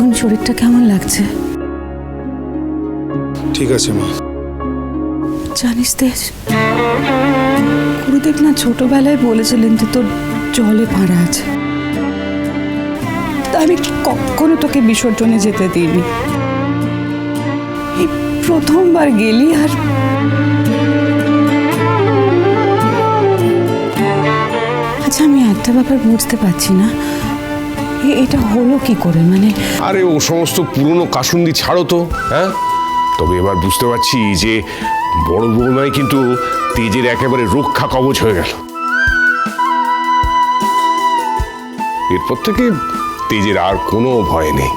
এখন শরীরটা কেমন লাগছে? ঠিক আছে মা। জানিস তেজ গুরুদেব না ছোটবেলায় বলেছিলেন যে তোর জলে ভাড়া আছে। তা আমি কখনো তোকে বিসর্জনে যেতে দিইনি? এই প্রথমবার গেলি আর আচ্ছা আমি একটা ব্যাপার বুঝতে পারছি না। এটা হলো কি করে? মানে আরে ও সমস্ত পুরনো কাসুন্দি ছাড়ো তো হ্যাঁ? তবে এবার বুঝতে পারছি যে বড় বৌমাই কিন্তু তেজের একেবারে রক্ষা কবচ হয়ে গেল। এরপর থেকে তেজের আর কোনো ভয় নেই।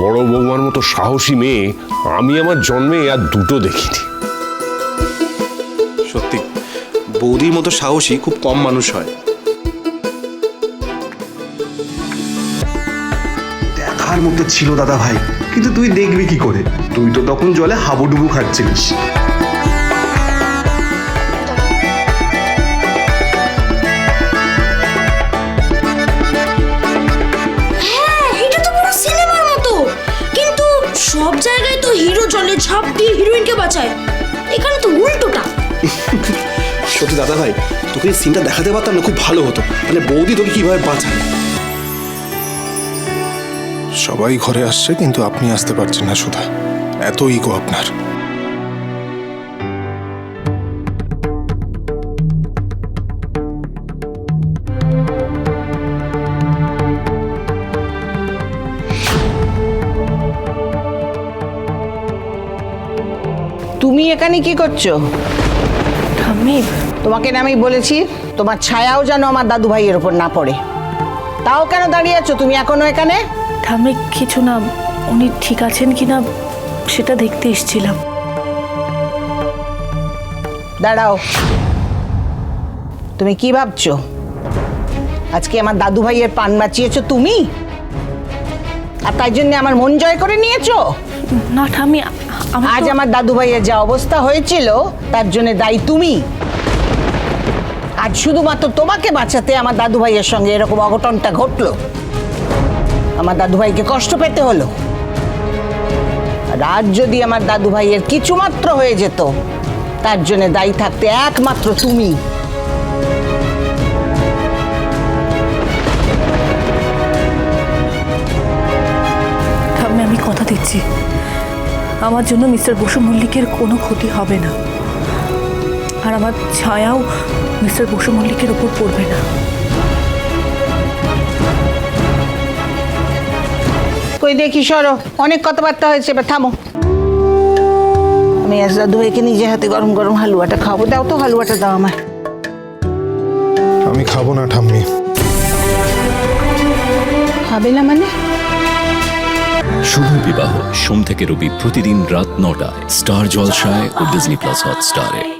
বড় বৌমার মতো সাহসী মেয়ে আমি আমার জন্মে আর দুটো দেখিনি। সত্যি বৌদির মতো সাহসী খুব কম মানুষ হয়। দেখার মতো ছিল দাদা ভাই। কিন্তু তুই দেখবি কি করে? তুই তো তখন জলে হাবুডুবু খাচ্ছিলিস। হ্যাঁ এটা তো মতো। কিন্তু সব জায়গায় তো হিরো জলে ঝাঁপ দিয়ে হিরোইনকে বাঁচায়। এখানে তো উল্টোটা। সত্যি দাদা ভাই তোকে এই সিনটা দেখাতে পারতাম না খুব ভালো হতো। মানে বৌদি তোকে কীভাবে বাঁচায়? সবাই ঘরে আসছে কিন্তু আপনি আসতে পারছেন না সুধা। এত ইগো আপনার। তুমি এখানে কি করছ? ঠাম্মি তোমাকে না আমি বলেছি তোমার ছায়াও যেন আমার দাদু ভাইয়ের উপর না পড়ে। তাও কেন দাঁড়িয়ে আছো? তুমি এখনও এখানে? ঠাম্মি কিছু না উনি ঠিক আছেন কি না সেটা দেখতে এসেছিলাম। দাঁড়াও। তুমি কি ভাবছ? আজকে আমার দাদু ভাইয়ের পান বাঁচিয়েছো তুমি? আর তাই জন্য আমার মন জয় করে নিয়েছো? না ঠাম্মি আমার আজ আমার দাদু ভাইয়ের যা অবস্থা হয়েছিল তার জন্য দায়ী তুমি। আজ শুধুমাত্র তোমাকে বাঁচাতে আমার দাদু ভাইয়ের সঙ্গে এরকম অঘটনটা ঘটলো। আমার দাদু ভাইকে কষ্ট পেতে হলো। আজ যদি আমার দাদু ভাইয়ের কিছু মাত্র হয়ে যেত, তার জন্য দায়ী থাকতে একমাত্র তুমি। আমি কথা দিচ্ছি। আমার জন্য মিস্টার বসু মল্লিকের কোনো ক্ষতি হবে না। আর আমার ছায়াও মিস্টার বসু মল্লিকের ওপর পড়বে না। কই দেখি সরো। অনেক কথাবার্তা হয়েছে এবার থামো। আমি আজ দাদু ভাইকে নিজে হাতে গরম গরম হালুয়াটা খাব। দাও তো হালুয়াটা দাও আমার আমি খাব না ঠাম্মি। খাবে না মানে? শুভ বিবাহ সোম থেকে রবি প্রতিদিন রাত নটায়। স্টার জলসায় ও ডিজনি প্লাস হটস্টারে।